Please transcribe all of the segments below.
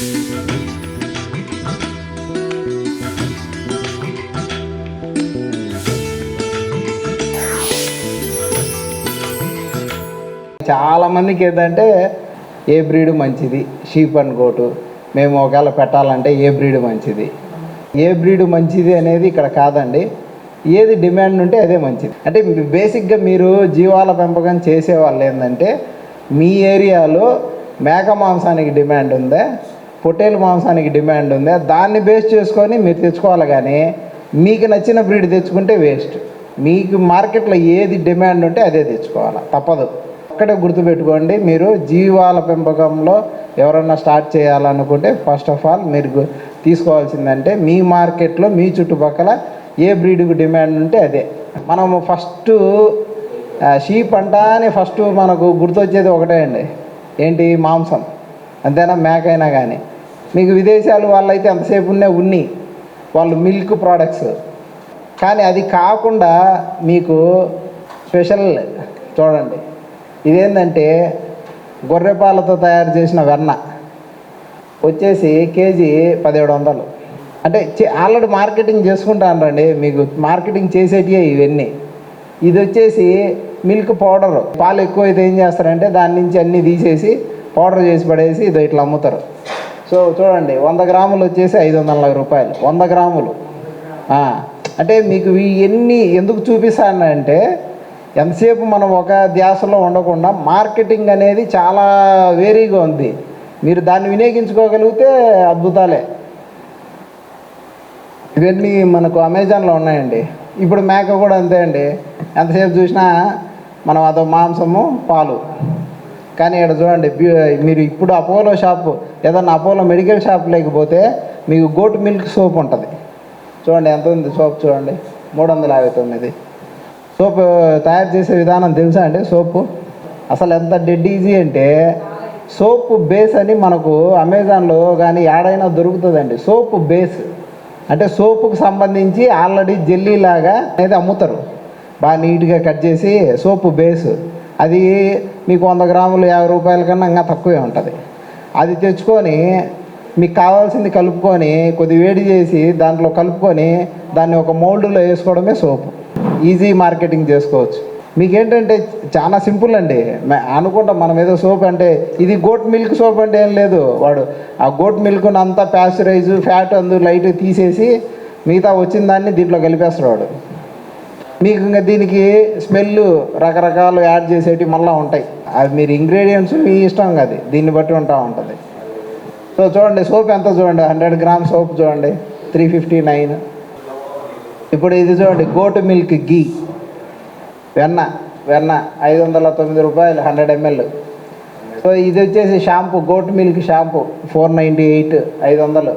చాలా మందికి ఏంటంటే ఏ బ్రీడ్ మంచిది? Sheep and goat. మేము ఒకవేళ పెట్టాలంటే ఏ బ్రీడ్ మంచిది? ఏ బ్రీడ్ మంచిది అనేది ఇక్కడ కాదండి. ఏది డిమాండ్ ఉంటే అదే మంచిది. అంటే బేసిక్గా మీరు జీవాల పెంపకం చేసే వాళ్ళు ఏంటంటే మీ ఏరియాలో మేక మాంసానికి డిమాండ్ ఉందా? పొట్టేలు మాంసానికి డిమాండ్ ఉంది. దాన్ని బేస్ చేసుకొని మీరు తెచ్చుకోవాలి కానీ మీకు నచ్చిన బ్రీడ్ తెచ్చుకుంటే వేస్ట్. మీకు మార్కెట్లో ఏది డిమాండ్ ఉంటే అదే తెచ్చుకోవాలి. తప్పదు. ఒక్కటే గుర్తుపెట్టుకోండి మీరు జీవాల పెంపకంలో ఎవరన్నా స్టార్ట్ చేయాలనుకుంటే ఫస్ట్ ఆఫ్ ఆల్ మీరు తీసుకోవాల్సిందంటే మీ మార్కెట్లో మీ చుట్టుపక్కల ఏ బ్రీడ్కు డిమాండ్ ఉంటే అదే. మనము ఫస్ట్ షీప్ అంటానే ఫస్ట్ మనకు గుర్తొచ్చేది ఒకటే అండి. ఏంటి? మాంసం. అంతేనా? మేక అయినా కానీ మీకు విదేశాలు వాళ్ళైతే ఎంతసేపు ఉన్నా ఉన్ని వాళ్ళు మిల్క్ ప్రోడక్ట్స్. కానీ అది కాకుండా మీకు స్పెషల్ చూడండి. ఇదేంటంటే గొర్రెపాలతో తయారు చేసిన వెన్న. వచ్చేసి కేజీ పదిహేడు వందలు. అంటే ఆల్రెడీ మార్కెటింగ్ చేసుకుంటాను రండి మీకు మార్కెటింగ్ చేసేటివే ఇవన్నీ. ఇది వచ్చేసి మిల్క్ పౌడర్. పాలు ఎక్కువ అయితే ఏం చేస్తారంటే దాని నుంచి అన్నీ తీసేసి పౌడర్ చేసి పడేసి ఇది ఇట్లా అమ్ముతారు. సో చూడండి వంద గ్రాములు వచ్చేసి ఐదు వందల రూపాయలు. వంద గ్రాములు. అంటే మీకు ఇవన్నీ ఎందుకు చూపిస్తానంటే ఎంతసేపు మనం ఒక ధ్యాసలో ఉండకుండా మార్కెటింగ్ అనేది చాలా వేరీగా ఉంది. మీరు దాన్ని వినియోగించుకోగలిగితే అద్భుతాలే. ఇవన్నీ మనకు అమెజాన్లో ఉన్నాయండి. ఇప్పుడు మేక కూడా అంతే అండి. ఎంతసేపు చూసినా మనం అదో మాంసము పాలు. కానీ ఇక్కడ చూడండి మీరు ఇప్పుడు అపోలో షాప్ ఏదన్నా అపోలో మెడికల్ షాప్ లేకపోతే మీకు గోట్ మిల్క్ సోప్ ఉంటుంది. చూడండి ఎంత ఉంది సోప్ చూడండి మూడు వందల యాభై తొమ్మిది. సోప్ తయారు చేసే విధానం తెలుసా అండి సోపు? అసలు ఎంత డెడ్ ఈజీ అంటే సోప్ బేస్ అని మనకు అమెజాన్లో కానీ ఏడైనా దొరుకుతుందండి సోప్ బేస్. అంటే సోపుకు సంబంధించి ఆల్రెడీ జెల్లీ లాగా అనేది అమ్ముతారు. బాగా నీట్గా కట్ చేసి సోపు బేస్. అది మీకు వంద గ్రాములు యాభై రూపాయల కన్నా ఇంకా తక్కువే ఉంటుంది. అది తెచ్చుకొని మీకు కావాల్సింది కలుపుకొని కొద్ది వేడి చేసి దాంట్లో కలుపుకొని దాన్ని ఒక మోల్డ్లో వేసుకోవడమే సోపు. ఈజీ మార్కెటింగ్ చేసుకోవచ్చు. మీకేంటంటే చాలా సింపుల్ అండి. అనుకుంటాం మనం ఏదో సోప్ అంటే ఇది గోట్ మిల్క్ సోప్ అంటే ఏం లేదు. వాడు ఆ గోట్ మిల్క్ని అంతా ప్యాస్చరైజ్ ఫ్యాట్ అందు లైట్ తీసేసి మిగతా వచ్చిన దాన్ని దీంట్లో కలిపేస్తాడు వాడు. మీకు ఇంకా దీనికి స్మెల్ రకరకాలు యాడ్ చేసేవి మళ్ళీ ఉంటాయి. అవి మీరు ఇంగ్రీడియంట్స్ మీ ఇష్టం కాదు. దీన్ని బట్టి ఉంటా ఉంటుంది. సో చూడండి సోప్ ఎంత చూడండి? హండ్రెడ్ గ్రామ్ సోప్ చూడండి. Three fifty nine. ఇప్పుడు ఇది చూడండి గోటు మిల్క్ గీ. వెన్న వెన్న ఐదు వందల తొమ్మిది రూపాయలు హండ్రెడ్ ఎంఎల్. సో ఇది వచ్చేసి shampoo goat milk shampoo four ninety eight ఐదు వందలు.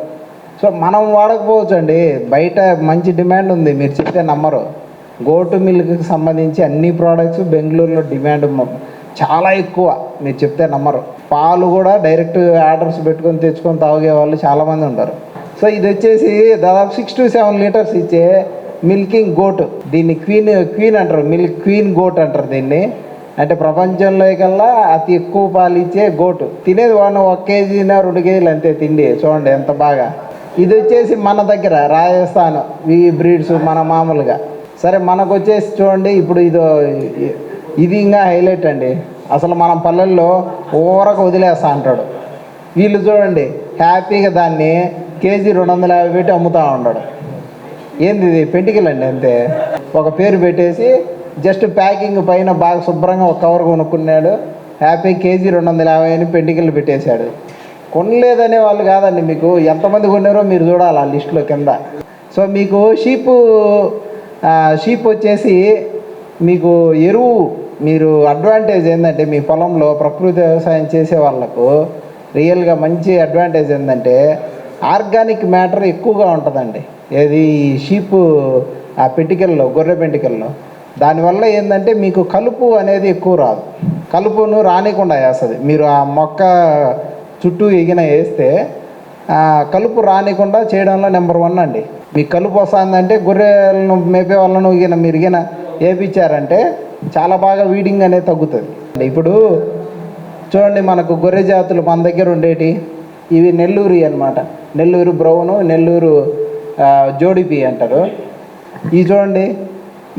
సో మనం వాడకపోవచ్చు అండి బయట మంచి డిమాండ్ ఉంది మీరు చెప్తే నమ్మరు. గోటు మిల్క్కి సంబంధించి అన్ని ప్రోడక్ట్స్ బెంగళూరులో డిమాండ్ చాలా ఎక్కువ. మీరు చెప్తే నమ్మరు. పాలు కూడా డైరెక్ట్ ఆర్డర్స్ పెట్టుకొని తెచ్చుకొని తాగే వాళ్ళు చాలామంది ఉంటారు. సో ఇది వచ్చేసి దాదాపు సిక్స్ టు సెవెన్ లీటర్స్ ఇచ్చే మిల్కింగ్ గోట్ దీన్ని క్వీన్ క్వీన్ అంటారు. మిల్క్ క్వీన్ గోట్ అంటారు దీన్ని. అంటే ప్రపంచంలో కల్లా అతి ఎక్కువ పాలు ఇచ్చే గోటు తినేది వాడిని ఒక కేజీన రెండు కేజీలు అంతే తిండి. చూడండి ఎంత బాగా. ఇది వచ్చేసి మన దగ్గర రాజస్థాన్ ఈ బ్రీడ్స్ మన మామూలుగా. సరే మనకు వచ్చేసి చూడండి ఇప్పుడు ఇదో ఇది ఇంకా హైలైట్ అండి. అసలు మనం పల్లెల్లో ఊరకు వదిలేస్తా అంటాడు. వీళ్ళు చూడండి హ్యాపీగా దాన్ని కేజీ రెండు వందల యాభై పెట్టి అమ్ముతూ ఉన్నాడు. ఏంది ఇది పెంటికలండి అంతే? ఒక పేరు పెట్టేసి జస్ట్ ప్యాకింగ్ పైన బాగా శుభ్రంగా ఒక కవర్ కొనుక్కున్నాడు. హ్యాపీ కేజీ రెండు వందల యాభై అని పెంటికలు పెట్టేశాడు. కొనలేదనే వాళ్ళు కాదండి మీకు. ఎంతమంది కొన్నారో మీరు చూడాలి ఆ లిస్టులో కింద. సో మీకు షీపు షీప్ వచ్చేసి మీకు ఎరువు మీరు అడ్వాంటేజ్ ఏంటంటే మీ పొలంలో ప్రకృతి వ్యవసాయం చేసే వాళ్ళకు రియల్గా మంచి అడ్వాంటేజ్ ఏంటంటే ఆర్గానిక్ మ్యాటర్ ఎక్కువగా ఉంటుందండి. ఏది షీప్ ఆ పెంటికల్లో గొర్రె పెంటికల్లో. దానివల్ల ఏంటంటే మీకు కలుపు అనేది ఎక్కువ రాదు. కలుపును రానికుండా వేస్తుంది. మీరు ఆ మొక్క చుట్టూ ఎగిన వేస్తే కలుపు రానికుండా చేయడంలో నెంబర్ వన్ అండి. మీకు కలుపు వస్తుందంటే గొర్రెలను మేపే వాళ్ళను ఈయన మీరు ఇగిన వేపించారంటే చాలా బాగా వీడింగ్ అనేది తగ్గుతుంది. ఇప్పుడు చూడండి మనకు గొర్రె జాతులు మన దగ్గర ఉండేటి ఇవి నెల్లూరు అన్నమాట. నెల్లూరు బ్రౌను నెల్లూరు జోడిపి అంటారు. ఇవి చూడండి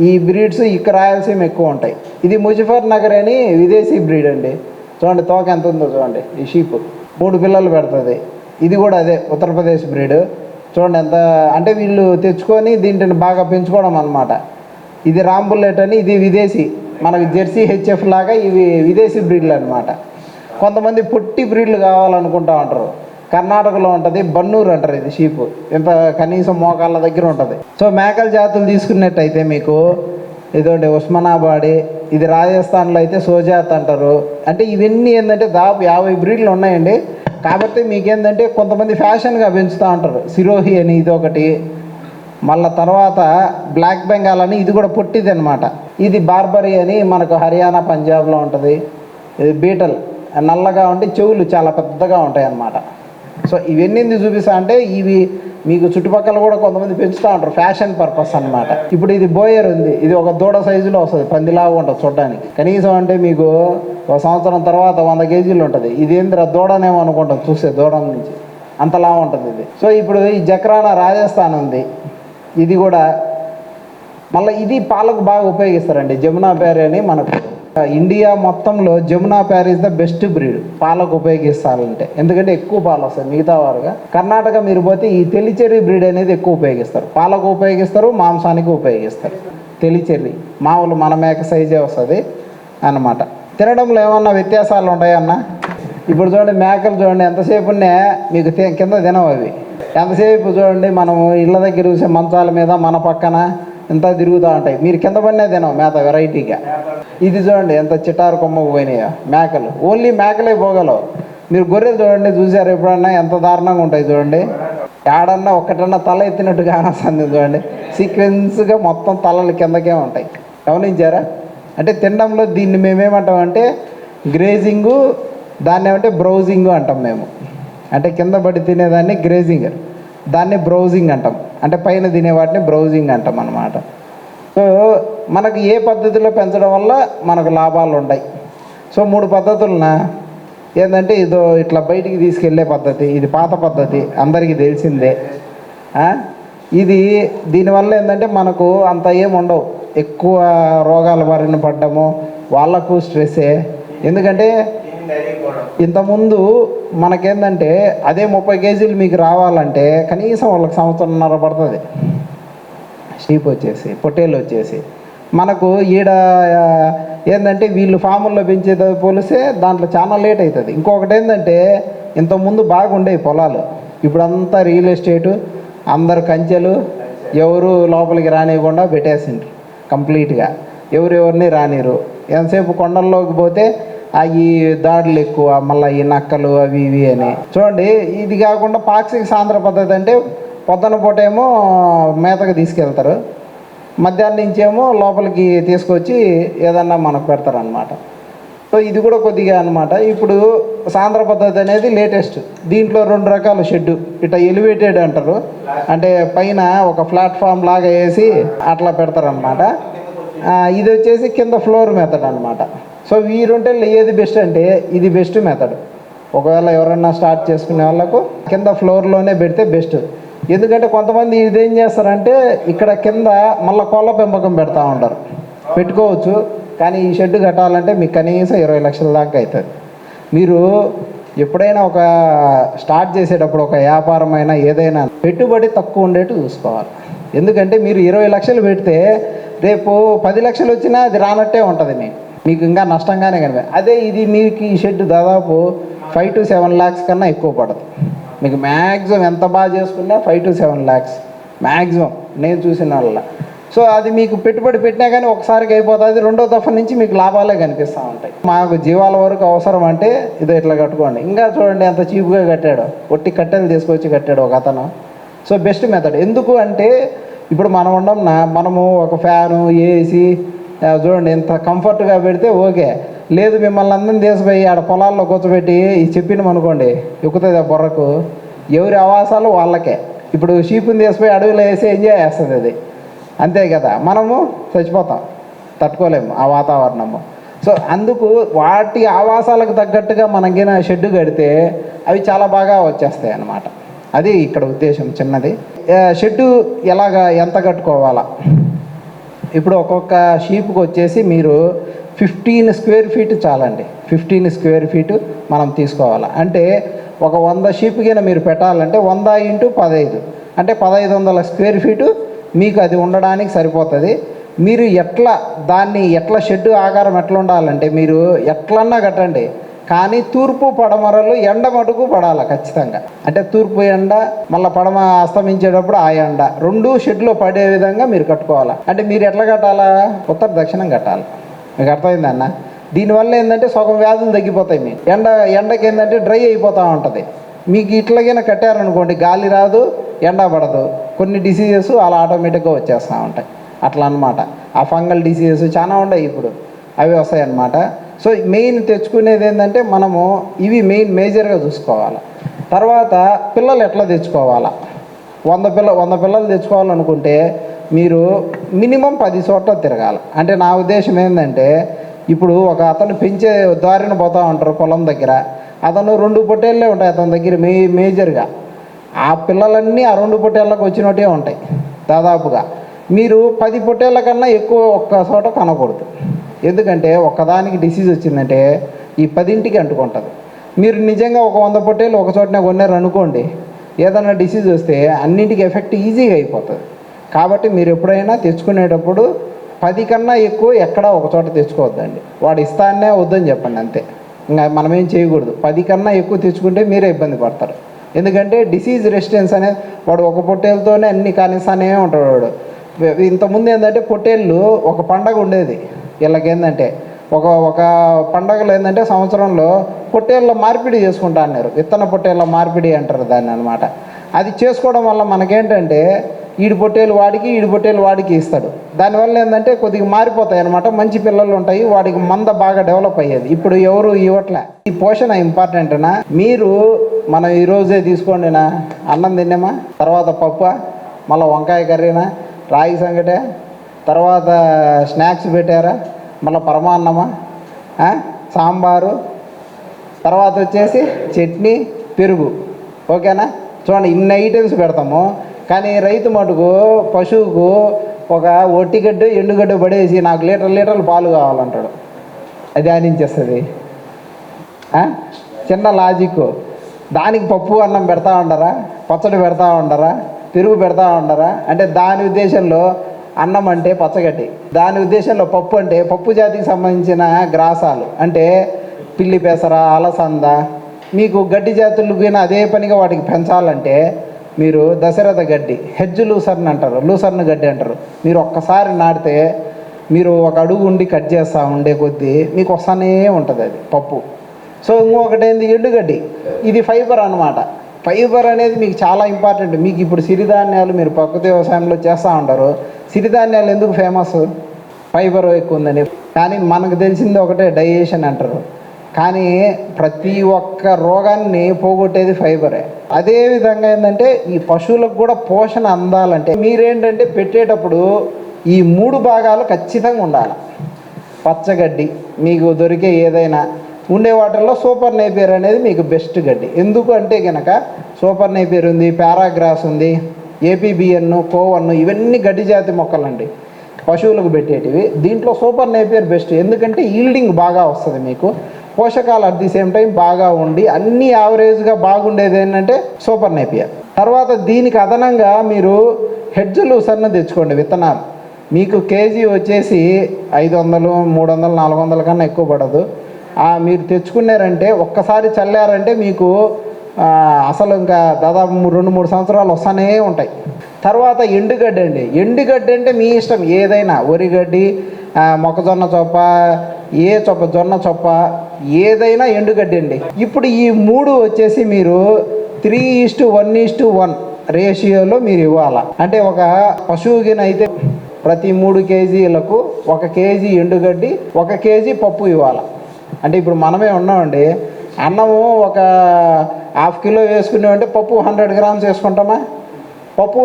ఈ బ్రీడ్స్ ఇక్కడ రాయలసీమ ఎక్కువ ఉంటాయి. ఇది ముజఫర్ నగర్ అని విదేశీ బ్రీడ్ అండి. చూడండి తోక ఎంత ఉందో చూడండి ఈ షీప్ మూడు పిల్లలు పెడుతుంది. ఇది కూడా అదే ఉత్తరప్రదేశ్ బ్రీడ్ చూడండి ఎంత అంటే వీళ్ళు తెచ్చుకొని దీంట్ని బాగా పెంచుకోవడం అనమాట ఇది రామ్ బుల్లెట్ అని ఇది విదేశీ మనకి జెర్సీ హెచ్ఎఫ్ లాగా ఇవి విదేశీ బ్రీడ్లు అనమాట కొంతమంది పొట్టి బ్రీడ్లు కావాలనుకుంటా ఉంటారు. కర్ణాటకలో ఉంటుంది బన్నూరు అంటారు ఇది షీపు. ఇంత కనీసం మోకాళ్ళ దగ్గర ఉంటుంది. సో మేకల జాతులు తీసుకున్నట్టయితే మీకు ఇదండి ఉస్మానాబాడి ఇది రాజస్థాన్లో అయితే సోజాత్ అంటారు. అంటే ఇవన్నీ ఏంటంటే దాదాపు యాభై బ్రీడ్లు ఉన్నాయండి. కాబట్టి మీకేంటంటే కొంతమంది ఫ్యాషన్గా పెంచుతూ ఉంటారు. సిరోహి అని ఇది ఒకటి మళ్ళా తర్వాత బ్లాక్ బెంగాల్ అని ఇది కూడా పొట్టిది అనమాట ఇది బార్బరీ అని మనకు హర్యానా పంజాబ్లో ఉంటుంది. ఇది బీటల్ నల్లగా ఉండి చెవులు చాలా పెద్దగా ఉంటాయి అన్నమాట సో ఇవన్నీ ఎందుకు చూపిస్తా అంటే ఇవి మీకు చుట్టుపక్కల కూడా కొంతమంది పెంచుతూ ఉంటారు ఫ్యాషన్ పర్పస్ అన్నమాట. ఇప్పుడు ఇది బోయర్ ఉంది ఇది ఒక దూడ సైజులో వస్తుంది పందిలాగా ఉంటుంది చూడడానికి. కనీసం అంటే మీకు ఒక సంవత్సరం తర్వాత వంద కేజీలు ఉంటుంది. ఇది ఏందిరా దూడనేమో అనుకుంటాం చూస్తే దూడం నుంచి. అంతలా ఉంటుంది ఇది. సో ఇప్పుడు ఈ జక్రాన రాజస్థాన్ ఉంది ఇది కూడా మళ్ళీ ఇది పాలకు బాగా ఉపయోగిస్తారండి జమునా పేరు అని మనకు. ఇండియా మొత్తంలో Jamunapari is the best breed. పాలకు ఉపయోగిస్తారంటే. ఎందుకంటే ఎక్కువ పాలు వస్తాయి మిగతా వారుగా. కర్ణాటక మీరు పోతే ఈ తెలిచెర్రి బ్రీడ్ అనేది ఎక్కువ ఉపయోగిస్తారు. పాలకు ఉపయోగిస్తారు మాంసానికి ఉపయోగిస్తారు. తెలిచెర్రి మామూలు మన మేక సైజే వస్తుంది అన్నమాట. తినడంలో ఏమన్నా వ్యత్యాసాలు ఉంటాయన్నా ఇప్పుడు చూడండి మేకలు చూడండి ఎంతసేపునే మీకు తి- కింద తినవు అవి. ఎంతసేపు చూడండి మనము ఇళ్ళ దగ్గర చూసే మంచాల మీద మన పక్కన ఎంత తిరుగుతూ ఉంటాయి. మీరు కింద పడినా తినవు మేత వెరైటీగా. ఇది చూడండి ఎంత చిటారు కొమ్మ పోయినాయో. మేకలు. ఓన్లీ మేకలే పోగలవు. మీరు గొర్రెలు చూడండి చూసారు ఎప్పుడన్నా? ఎంత దారుణంగా ఉంటాయి చూడండి. ఏడన్నా ఒక్కటన్నా తల ఎత్తినట్టు కానొస్తుంది చూడండి. సీక్వెన్స్గా మొత్తం తలలు కిందకే ఉంటాయి. గమనించారా? అంటే తినడంలో దీన్ని మేమేమంటామంటే గ్రేజింగు దాన్ని ఏమంటే బ్రౌజింగ్ అంటాం మేము. అంటే కింద పడి తినేదాన్ని గ్రేజింగ్ దాన్ని బ్రౌజింగ్ అంటాం. అంటే పైన తినే వాటిని బ్రౌజింగ్ అంటాం అన్నమాట. సో మనకు ఏ పద్ధతిలో పెంచడం వల్ల మనకు లాభాలు ఉంటాయి? సో మూడు పద్ధతులన ఏంటంటే ఇదో ఇట్లా బయటికి తీసుకెళ్ళే పద్ధతి ఇది పాత పద్ధతి అందరికీ తెలిసిందే. ఇది దీనివల్ల ఏంటంటే మనకు అంత ఏం ఉండవు. ఎక్కువ రోగాల బారిన పడ్డము వాళ్ళకు స్ట్రెస్సే ఎందుకంటే ఇంతకుముందు మనకేందంటే అదే ముప్పై కేజీలు మీకు రావాలంటే కనీసం వాళ్ళకి సంవత్సరంన్నర పడుతుంది. షీప్ వచ్చేసి పొట్టేలు వచ్చేసి. మనకు ఈడ ఏంటంటే వీళ్ళు ఫాముల్లో పెంచేది పోలిస్తే దాంట్లో చాలా లేట్ అవుతుంది ఇంకొకటి ఏంటంటే ఇంతకుముందు బాగుండేవి పొలాలు. ఇప్పుడు అంతా రియల్ ఎస్టేటు అందరు కంచెలు ఎవరు లోపలికి రానివ్వకుండా పెట్టేసిండ్రు. కంప్లీట్గా. ఎవరు ఎవరిని రానిరు ఎంతసేపు కొండల్లోకి పోతే ఈ దాడులు ఎక్కువ మళ్ళీ ఈ నక్కలు అవి ఇవి అని. చూడండి ఇది కాకుండా పాక్షిక సాంద్ర పద్ధతి అంటే పొద్దున పూటేమో మేతకు తీసుకెళ్తారు మధ్యాహ్నం నుంచేమో లోపలికి తీసుకొచ్చి ఏదన్నా మనకు పెడతారనమాట సో ఇది కూడా కొద్దిగా అనమాట ఇప్పుడు సాంద్ర పద్ధతి అనేది లేటెస్ట్. దీంట్లో రెండు రకాల షెడ్డు. ఇట్లా ఎలివేటెడ్ అంటారు. అంటే పైన ఒక ప్లాట్ఫామ్ లాగా వేసి అట్లా పెడతారనమాట ఇది వచ్చేసి కింద ఫ్లోర్ మెథడ్ అనమాట సో వీరుంటే ఏది బెస్ట్ అంటే ఇది బెస్ట్ మెథడ్ ఒకవేళ ఎవరన్నా స్టార్ట్ చేసుకునే వాళ్ళకు కింద ఫ్లోర్లోనే పెడితే బెస్ట్ ఎందుకంటే కొంతమంది ఇదేం చేస్తారంటే ఇక్కడ కింద మళ్ళీ కోళ్ళ పెంపకం పెడతా ఉంటారు. పెట్టుకోవచ్చు కానీ ఈ షెడ్ కట్టాలంటే మీకు కనీసం ఇరవై లక్షల దాకా అవుతుంది. మీరు ఎప్పుడైనా ఒక స్టార్ట్ చేసేటప్పుడు ఒక వ్యాపారమైనా ఏదైనా పెట్టుబడి తక్కువ ఉండేట్టు చూసుకోవాలి. ఎందుకంటే మీరు ఇరవై లక్షలు పెడితే రేపు పది లక్షలు వచ్చినా అది రానట్టే ఉంటుంది మీకు. మీకు ఇంకా నష్టంగానే కనిపి అదే ఇది మీకు ఈ షెడ్ దాదాపు ఫైవ్ టు సెవెన్ ల్యాక్స్ కన్నా ఎక్కువ పడదు. మీకు మ్యాక్సిమం ఎంత బాగా చేసుకున్నా five to seven lakhs maximum నేను చూసిన వాళ్ళ. సో అది మీకు పెట్టుబడి పెట్టినా కానీ ఒకసారికి అయిపోతుంది. రెండో దఫా నుంచి మీకు లాభాలే కనిపిస్తూ ఉంటాయి. మాకు జీవాల వరకు అవసరం అంటే ఇదో ఇట్లా కట్టుకోండి. ఇంకా చూడండి ఎంత చీప్గా కట్టాడు. ఒట్టి కట్టెలు తీసుకొచ్చి కట్టాడు ఒక అతను. సో బెస్ట్ మెథడ్ ఎందుకు అంటే ఇప్పుడు మనం ఉండం మనము ఒక ఫ్యాను ఏసీ చూడండి ఇంత కంఫర్ట్గా పెడితే ఓకే. లేదు మిమ్మల్ని అందరిని తీసిపోయి ఆడ పొలాల్లో కూర్చోబెట్టి చెప్పినాం అనుకోండి ఎక్కుతుంది ఆ బుర్రకు. ఎవరి ఆవాసాలు వాళ్ళకే. ఇప్పుడు షీపుని తీసిపోయి అడవిలో వేసి ఎంజాయ్ చేస్తుంది అది. అంతే కదా. మనము చచ్చిపోతాం. తట్టుకోలేము ఆ వాతావరణము. సో అందుకు వాటి ఆవాసాలకు తగ్గట్టుగా మనకిన షెడ్ కడితే అవి చాలా బాగా వచ్చేస్తాయి అన్నమాట. అది ఇక్కడ ఉద్దేశం చిన్నది. షెడ్డు ఎలాగా ఎంత కట్టుకోవాలా? ఇప్పుడు ఒక్కొక్క షీప్కి వచ్చేసి మీరు ఫిఫ్టీన్ స్క్వేర్ ఫీట్ చాలండి. ఫిఫ్టీన్ స్క్వేర్ ఫీట్ మనం తీసుకోవాలి. అంటే ఒక వంద షీప్ కింద మీరు పెట్టాలంటే వంద ఇంటూ పదహైదు అంటే పదహైదు వందల స్క్వేర్ ఫీటు మీకు అది ఉండడానికి సరిపోతుంది. మీరు ఎట్లా దాన్ని ఎట్లా షెడ్ ఆకారం ఎట్లా ఉండాలంటే మీరు ఎట్లన్నా కట్టండి. కానీ తూర్పు పడమరలు ఎండ మటుకు పడాలి ఖచ్చితంగా. అంటే తూర్పు ఎండ మళ్ళీ పడమ అస్తమించేటప్పుడు ఆ ఎండ. రెండు షెడ్లో పడే విధంగా మీరు కట్టుకోవాలి. అంటే మీరు ఎట్లా కట్టాలా? ఉత్తర దక్షిణం కట్టాలి. మీకు అర్థమైందన్న దీనివల్ల ఏంటంటే సగం వ్యాధులు తగ్గిపోతాయి మీ. ఎండ ఎండకి ఏంటంటే డ్రై అయిపోతూ ఉంటుంది. మీకు ఇట్లాగైనా కట్టారనుకోండి గాలి రాదు ఎండ పడదు. కొన్ని డిసీజెస్ అలా ఆటోమేటిక్గా వచ్చేస్తూ ఉంటాయి. అట్లా అన్నమాట. ఆ ఫంగల్ డిసీజెస్ చాలా ఉన్నాయి ఇప్పుడు. అవి వస్తాయి అన్నమాట సో మెయిన్ తెచ్చుకునేది ఏంటంటే మనము ఇవి మెయిన్ మేజర్గా చూసుకోవాలి. తర్వాత పిల్లలు ఎట్లా తెచ్చుకోవాలా? వంద పిల్ల వంద పిల్లలు తెచ్చుకోవాలనుకుంటే మీరు మినిమం పది చోట్ల తిరగాలి. అంటే నా ఉద్దేశం ఏంటంటే ఇప్పుడు ఒక అతను పెంచే దారిన పోతూ ఉంటారు పొలం దగ్గర. అతను రెండు పొట్టేళ్ళే ఉంటాయి అతని దగ్గర మే మేజర్గా ఆ పిల్లలన్నీ ఆ రెండు పొట్టేళ్ళకు వచ్చినట్టే ఉంటాయి దాదాపుగా. మీరు పది పొట్టేళ్ళ కన్నా ఎక్కువ ఒక్క చోట కనకూడదు. ఎందుకంటే ఒక్కదానికి డిసీజ్ వచ్చిందంటే ఈ పదింటికి అంటుకుంటుంది. మీరు నిజంగా ఒక వంద పొట్టేలు ఒక చోటనే కొన్నారు అనుకోండి ఏదైనా డిసీజ్ వస్తే అన్నింటికి ఎఫెక్ట్ ఈజీగా అయిపోతుంది. కాబట్టి మీరు ఎప్పుడైనా తెచ్చుకునేటప్పుడు పది కన్నా ఎక్కువ ఎక్కడా ఒక చోట తెచ్చుకోవద్దండి. వాడు ఇస్తానే వద్దని చెప్పండి అంతే. ఇంకా మనం ఏం చేయకూడదు. పది కన్నా ఎక్కువ తెచ్చుకుంటే మీరే ఇబ్బంది పడతారు. ఎందుకంటే డిసీజ్ రెసిస్టెన్స్ అనేది వాడు ఒక పొట్టేలతోనే అన్ని కానిస్తానే ఉంటాడు వాడు. ఇంతకుముందు ఏంటంటే పొట్టేళ్ళు ఒక పండగ ఉండేది. వీళ్ళకి ఏంటంటే ఒక ఒక పండగలు ఏంటంటే సంవత్సరంలో పొట్టేళ్ళ మార్పిడి చేసుకుంటా అన్నారు. విత్తన పొట్టేళ్ళ మార్పిడి అంటారు దాన్ని అనమాట అది చేసుకోవడం వల్ల మనకేంటంటే ఈడు పొట్టేలు వాడికి ఈడు పొట్టేలు వాడికి ఇస్తాడు. దానివల్ల ఏంటంటే కొద్దిగా మారిపోతాయి అనమాట మంచి పిల్లలు ఉంటాయి వాడికి మంద బాగా డెవలప్ అయ్యేది. ఇప్పుడు ఎవరు ఇవ్వట్లే. ఈ పోషణ ఇంపార్టెంట్నా? మీరు మనం ఈరోజే తీసుకోండినా? అన్నం తిన్నామా? తర్వాత పప్పు మళ్ళీ వంకాయ కర్రీనా? రాగి సంగటే? తర్వాత స్నాక్స్ పెట్టారా? మళ్ళీ పరమాన్నమా? సాంబారు? తర్వాత వచ్చేసి చట్నీ పెరుగు. ఓకేనా? చూడండి ఇన్ని ఐటమ్స్ పెడతాము. కానీ రైతు మటుకు పశువుకు ఒక ఒట్టిగడ్డ ఎండుగడ్డ పడేసి నాకు లీటర్ లీటర్లు పాలు కావాలంటాడు. అది ఆనించేస్తుంది చిన్న లాజిక్. దానికి పప్పు అన్నం పెడతా ఉండరా? పచ్చడి పెడతా ఉండరా? పెరుగు పెడతా ఉండరా? అంటే దాని ఉద్దేశంలో అన్నం అంటే పచ్చగడ్డి. దాని ఉద్దేశంలో పప్పు అంటే పప్పు జాతికి సంబంధించిన గ్రాసాలు. అంటే పిల్లి పెసర అలసంద. మీకు గడ్డి జాతులు పోయిన అదే పనిగా వాటికి పెంచాలంటే మీరు దశరథ గడ్డి హెడ్జ్ లూసర్న్ అంటారు. లూసర్న్ గడ్డి అంటారు. మీరు ఒక్కసారి నాటితే మీరు ఒక అడుగు ఉండి కట్ చేస్తూ ఉండే కొద్దీ మీకు వస్తానే ఉంటుంది అది పప్పు. సో ఇంకొకటి ఏంది? ఎండుగడ్డి ఇది ఫైబర్ అన్నమాట. ఫైబర్ అనేది మీకు చాలా ఇంపార్టెంట్. మీకు ఇప్పుడు సిరిధాన్యాలు మీరు ప్రకృతి వ్యవసాయంలో చేస్తూ ఉంటారు. సిరిధాన్యాలు ఎందుకు ఫేమస్ ఫైబర్ ఎక్కువ ఉందని. కానీ మనకు తెలిసింది ఒకటే డైజెషన్ అంటారు. కానీ ప్రతి ఒక్క రోగాన్ని పోగొట్టేది ఫైబరే అదే విధంగా ఏంటంటే ఈ పశువులకు కూడా పోషణ అందాలంటే మీరేంటంటే పెట్టేటప్పుడు ఈ మూడు భాగాలు ఖచ్చితంగా ఉండాలి. పచ్చగడ్డి మీకు దొరికే ఏదైనా. ఉండే వాటిల్లో సూపర్ నేపేర్ అనేది మీకు బెస్ట్ గడ్డి. ఎందుకు అంటే కనుక సూపర్ నేపేర్ ఉంది పారాగ్రాస్ ఉంది. ఏపీబిఎన్ కోవన్ ఇవన్నీ గడ్డి జాతి మొక్కలండి. పశువులకు పెట్టేటివి. దీంట్లో సూపర్ నేపియర్ బెస్ట్. ఎందుకంటే ఈల్డింగ్ బాగా వస్తుంది మీకు. పోషకాలు అట్ ది సేమ్ టైం బాగా ఉండి అన్ని యావరేజ్గా బాగుండేది ఏంటంటే సూపర్ నేపియర్. తర్వాత దీనికి అదనంగా మీరు హెడ్జులు సన్న తెచ్చుకోండి విత్తనాలు. మీకు కేజీ వచ్చేసి ఐదు వందలు మూడు వందలు నాలుగు వందల కన్నా ఎక్కువ పడదు. మీరు తెచ్చుకున్నారంటే ఒక్కసారి చల్లారంటే మీకు అసలు ఇంకా దాదాపు రెండు మూడు సంవత్సరాలు వస్తూనే ఉంటాయి. తర్వాత ఎండుగడ్డి అండి. ఎండుగడ్డి అంటే మీ ఇష్టం. ఏదైనా వరిగడ్డి మొక్కజొన్న చొప్ప ఏ చొప్ప జొన్న చొప్ప ఏదైనా ఎండుగడ్డి అండి. ఇప్పుడు ఈ మూడు వచ్చేసి మీరు three is to one is to one రేషియోలో మీరు ఇవ్వాలి? అంటే ఒక పశువుకినైతే ప్రతి మూడు కేజీలకు ఒక కేజీ ఎండుగడ్డి ఒక కేజీ పప్పు ఇవ్వాలి? అంటే ఇప్పుడు మనమే ఉన్నామండి. అన్నము ఒక హాఫ్ కిలో వేసుకున్నామంటే పప్పు హండ్రెడ్ గ్రామ్స్ వేసుకుంటామా? పప్పు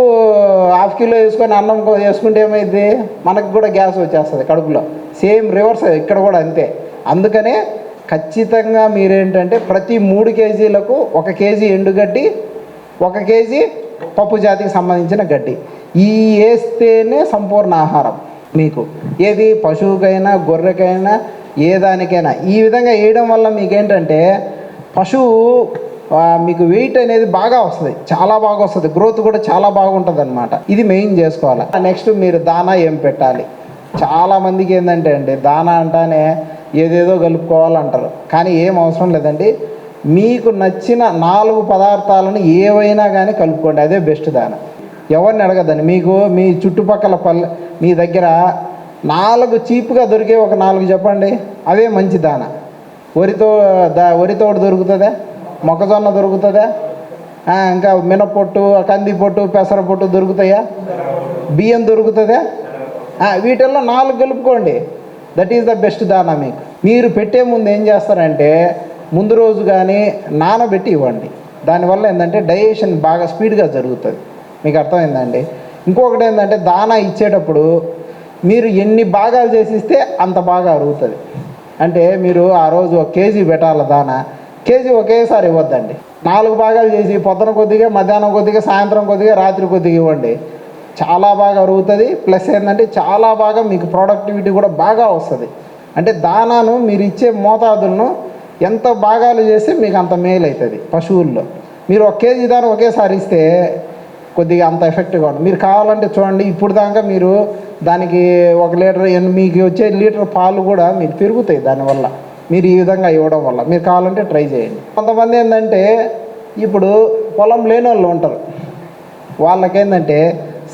హాఫ్ కిలో వేసుకొని అన్నం వేసుకుంటే ఏమైంది మనకు కూడా గ్యాస్ వచ్చేస్తుంది కడుపులో. సేమ్ రివర్స్ ఇక్కడ కూడా అంతే. అందుకనే ఖచ్చితంగా మీరేంటంటే ప్రతి మూడు కేజీలకు ఒక కేజీ ఎండుగడ్డి ఒక కేజీ పప్పు జాతికి సంబంధించిన గడ్డి. ఈ వేస్తేనే సంపూర్ణ ఆహారం మీకు. ఏది పశువుకైనా గొర్రెకైనా ఏ దానికైనా. ఈ విధంగా వేయడం వల్ల మీకేంటంటే పశువు మీకు వెయిట్ అనేది బాగా వస్తుంది. చాలా బాగా వస్తుంది. గ్రోత్ కూడా చాలా బాగుంటుంది అనమాట ఇది మెయిన్ చేసుకోవాలి? నెక్స్ట్ మీరు దానా ఏం పెట్టాలి? చాలా మందికి ఏంటంటే అండి దానా అంటానే ఏదేదో కలుపుకోవాలంటారు. కానీ ఏం అవసరం లేదండి. మీకు నచ్చిన నాలుగు పదార్థాలను ఏవైనా కానీ కలుపుకోండి. అదే బెస్ట్ దాన. ఎవరిని అడగదండి మీకు మీ చుట్టుపక్కల పల్లె మీ దగ్గర నాలుగు చీప్గా దొరికే ఒక నాలుగు చెప్పండి. అవే మంచి దాన. వరితో దా వరితోడు దొరుకుతుందా? మొక్కజొన్న దొరుకుతుందా? ఇంకా మినపొట్టు కంది పొట్టు పెసర పొట్టు దొరుకుతాయా? బియ్యం దొరుకుతుందా? వీటిల్లో నాలుగు కలుపుకోండి. దట్ ఈస్ ద బెస్ట్ దానా మీకు. మీరు పెట్టే ముందు ఏం చేస్తారంటే ముందు రోజు కానీ నానబెట్టి ఇవ్వండి. దానివల్ల ఏంటంటే డైజెషన్ బాగా స్పీడ్గా జరుగుతుంది. మీకు అర్థమైందండి? ఇంకొకటి ఏంటంటే దానా ఇచ్చేటప్పుడు మీరు ఎన్ని భాగాలు చేసిస్తే అంత బాగా అరుగుతుంది. అంటే మీరు ఆ రోజు ఒక కేజీ పెట్టాలి దానా? కేజీ ఒకేసారి ఇవ్వద్దండి. నాలుగు భాగాలు చేసి పొద్దున కొద్దిగా మధ్యాహ్నం కొద్దిగా సాయంత్రం కొద్దిగా రాత్రి కొద్దిగా ఇవ్వండి. చాలా బాగా అరుగుతుంది. ప్లస్ ఏంటంటే చాలా బాగా మీకు ప్రొడక్టివిటీ కూడా బాగా వస్తుంది. అంటే దానాను మీరు ఇచ్చే మోతాదులను ఎంత భాగాలు చేస్తే మీకు అంత మేలు అవుతుంది పశువుల్లో. మీరు ఒక కేజీ దాని ఒకేసారి ఇస్తే కొద్దిగా అంత ఎఫెక్ట్గా ఉంటుంది మీరు కావాలంటే చూడండి ఇప్పుడు దాకా మీరు దానికి ఒక లీటర్ ఎన్- మీకు వచ్చే లీటర్ పాలు కూడా మీకు పెరుగుతాయి దానివల్ల. మీరు ఈ విధంగా ఇవ్వడం వల్ల మీరు కావాలంటే ట్రై చేయండి. కొంతమంది ఏంటంటే ఇప్పుడు పొలం లేని వాళ్ళు ఉంటారు. వాళ్ళకేంటంటే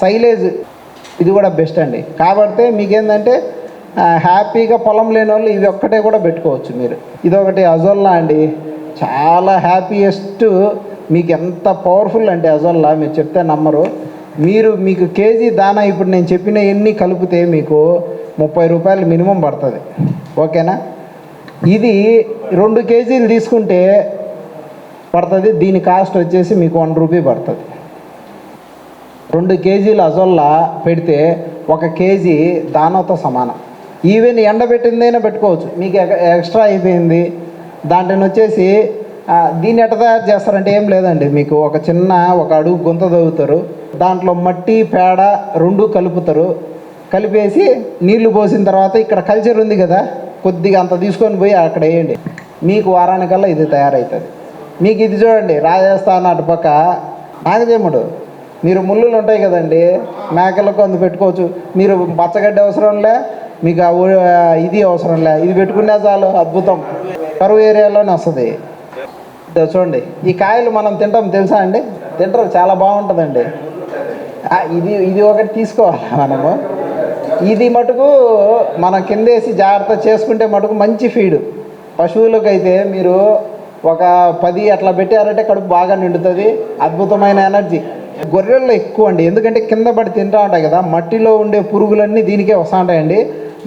సైలేజ్ ఇది కూడా బెస్ట్ అండి. కాబట్టి మీకేంటంటే హ్యాపీగా పొలం లేని వాళ్ళు ఇది ఒక్కటే కూడా పెట్టుకోవచ్చు మీరు. ఇదొకటి అజోల్లా అండి. చాలా హ్యాపీయెస్ట్ మీకు ఎంత పవర్ఫుల్ అంటే అజోల్లా మీరు చెప్తే నమ్మరు. మీరు మీకు కేజీ దానా ఇప్పుడు నేను చెప్పిన ఎన్ని కలిపితే మీకు ముప్పై రూపాయలు మినిమం పడుతుంది. ఓకేనా? ఇది రెండు కేజీలు తీసుకుంటే పడుతుంది. దీని కాస్ట్ వచ్చేసి మీకు వన్ రూపీ పడుతుంది. రెండు కేజీలు అజొల్లా పెడితే ఒక కేజీ దానతో సమానం. ఈవెన్ ఎండబెట్టిందైనా పెట్టుకోవచ్చు. మీకు ఎక్స్ట్రా అయిపోయింది. దాంట్లో వచ్చేసి దీన్ని ఎట్ట తయారు చేస్తారంటే ఏం లేదండి. మీకు ఒక చిన్న ఒక అడుగు గుంత తవ్వుతారు. దాంట్లో మట్టి పేడ రెండు కలుపుతారు. కలిపేసి నీళ్ళు పోసిన తర్వాత ఇక్కడ కల్చర్ ఉంది కదా కొద్దిగా అంత తీసుకొని పోయి అక్కడ వేయండి. మీకు వారానికల్లా ఇది తయారవుతుంది మీకు ఇది చూడండి రాజస్థాన్ అటుపక్క నాగజముడు మీరు ముళ్ళులు ఉంటాయి కదండి మేకలకు అందు పెట్టుకోవచ్చు. మీరు పచ్చగడ్డి అవసరం లే మీకు ఇది అవసరం లే. ఇది పెట్టుకునే చాలు అద్భుతం. కరువు ఏరియాలోనే వస్తుంది. చూడండి ఈ కాయలు మనం తింటాం తెలుసా అండి? తింటారు చాలా బాగుంటుందండి. ఇది ఇది ఒకటి తీసుకోవాలి మనము? ఇది మటుకు మనం కిందేసి జాగ్రత్త చేసుకుంటే మటుకు మంచి ఫీడ్. పశువులకైతే మీరు ఒక పది అట్లా పెట్టారంటే కడుపు బాగా నిండుతుంది అద్భుతమైన ఎనర్జీ. గొర్రెల్లో ఎక్కువ అండి ఎందుకంటే కింద పడి తింటా ఉంటాయి కదా మట్టిలో ఉండే పురుగులన్నీ దీనికే వస్తూ ఉంటాయండి.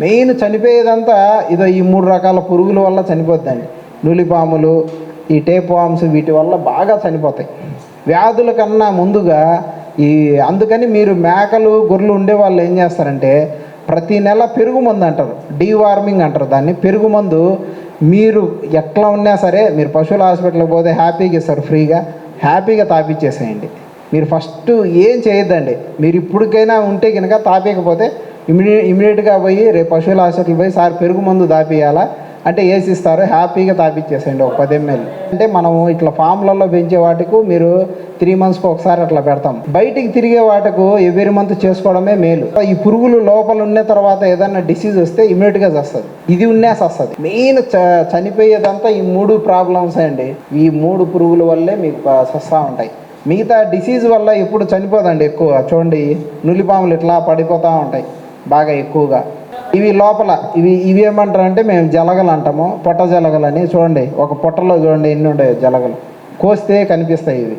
మెయిన్ చనిపోయేదంతా ఇదో ఈ మూడు రకాల పురుగుల వల్ల చనిపోద్దండి. నులిపాములు ఈ టేప్ వామ్స్ వీటి వల్ల బాగా చనిపోతాయి. వ్యాధుల కన్నా ముందుగా ఈ అందుకని మీరు మేకలు గొర్రెలు ఉండే వాళ్ళు ఏం చేస్తారంటే ప్రతి నెల పెరుగు మందు అంటారు. డీవార్మింగ్ అంటారు దాన్ని. పెరుగు మందు మీరు ఎట్లా ఉన్నా సరే మీరు పశువుల హాస్పిటల్కి పోతే హ్యాపీగా ఇస్తారు ఫ్రీగా. హ్యాపీగా తాపిచ్చేసేయండి. మీరు ఫస్ట్ ఏం చేయొద్దండి. మీరు ఇప్పటికైనా ఉంటే కనుక తాపేయకపోతే ఇమీడియట్ ఇమీడియట్గా పోయి రేపు పశువుల హాస్పిటల్ పోయి సార్ పెరుగు మందు తాపియాలా అంటే వేసి ఇస్తారు హ్యాపీగా తాపించేసేయండి ఒక పది ఎంఎల్ అంటే మనము ఇట్లా ఫామ్లలో పెంచే వాటికి మీరు త్రీ మంత్స్కి ఒకసారి అట్లా పెడతాం. బయటికి తిరిగే వాటికి ఎవ్రీ మంత్ చేసుకోవడమే మేలు. ఈ పురుగులు లోపల ఉన్న తర్వాత ఏదైనా డిసీజ్ వస్తే ఇమీడియట్గా వస్తుంది ఇది ఉన్నేసి వస్తుంది మెయిన్ చ చనిపోయేదంతా ఈ మూడు ప్రాబ్లమ్స్ అండి. ఈ మూడు పురుగుల వల్లే మీకు సస్తా ఉంటాయి. మిగతా డిసీజ్ వల్ల ఎప్పుడు చనిపోదండి ఎక్కువ. చూడండి నులిపాములు ఇట్లా పడిపోతూ ఉంటాయి. బాగా ఎక్కువగా. ఇవి లోపల ఇవి ఇవి ఏమంటారంటే మేము జలగలు అంటాము పొట్ట జలగలని. చూడండి ఒక పొట్టలో చూడండి ఎన్ని ఉండేవి జలగలు. కోస్తే కనిపిస్తాయి ఇవి.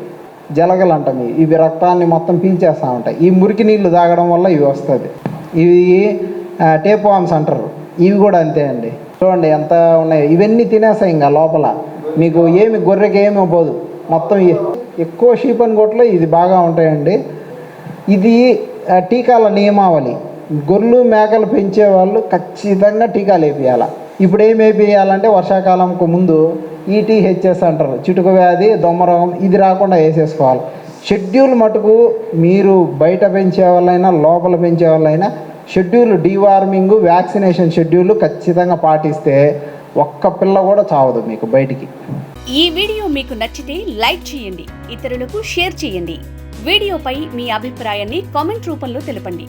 జలగలు అంటాం ఇవి. రక్తాన్ని మొత్తం పీల్చేస్తూ ఉంటాయి. ఈ మురికి నీళ్ళు తాగడం వల్ల ఇవి వస్తుంది. ఇవి టేప్ వామ్స్ అంటారు. ఇవి కూడా అంతే అండి. చూడండి ఎంత ఉన్నాయి. ఇవన్నీ తినేస్తాయి ఇంకా లోపల. మీకు ఏమి గొర్రెకి ఏమి పోదు మొత్తం ఎక్కువ షీప్ అండ్ ఇది బాగా ఉంటాయండి. ఇది టీకాల నియమావళి. గొర్రెలు మేకలు పెంచే వాళ్ళు ఖచ్చితంగా టీకాలు వేపియాలి ఇప్పుడు ఏం వేపియాలంటే వర్షాకాలంకు ముందు ఈటీహెచ్ఎస్ అంటారు. చిటుక వ్యాధి దొమ్మరోగం ఇది రాకుండా వేసేసుకోవాలి. షెడ్యూల్ మటుకు మీరు బయట పెంచే వాళ్ళైనా లోపల పెంచే వాళ్ళైనా షెడ్యూల్ డీవార్మింగ్ వ్యాక్సినేషన్ షెడ్యూల్ ఖచ్చితంగా పాటిస్తే ఒక్క పిల్ల కూడా చావదు మీకు బయటికి. ఈ వీడియో మీకు నచ్చితే లైక్ చేయండి ఇతరులకు షేర్ చేయండి. వీడియోపై మీ అభిప్రాయాన్ని కామెంట్ రూపంలో తెలపండి.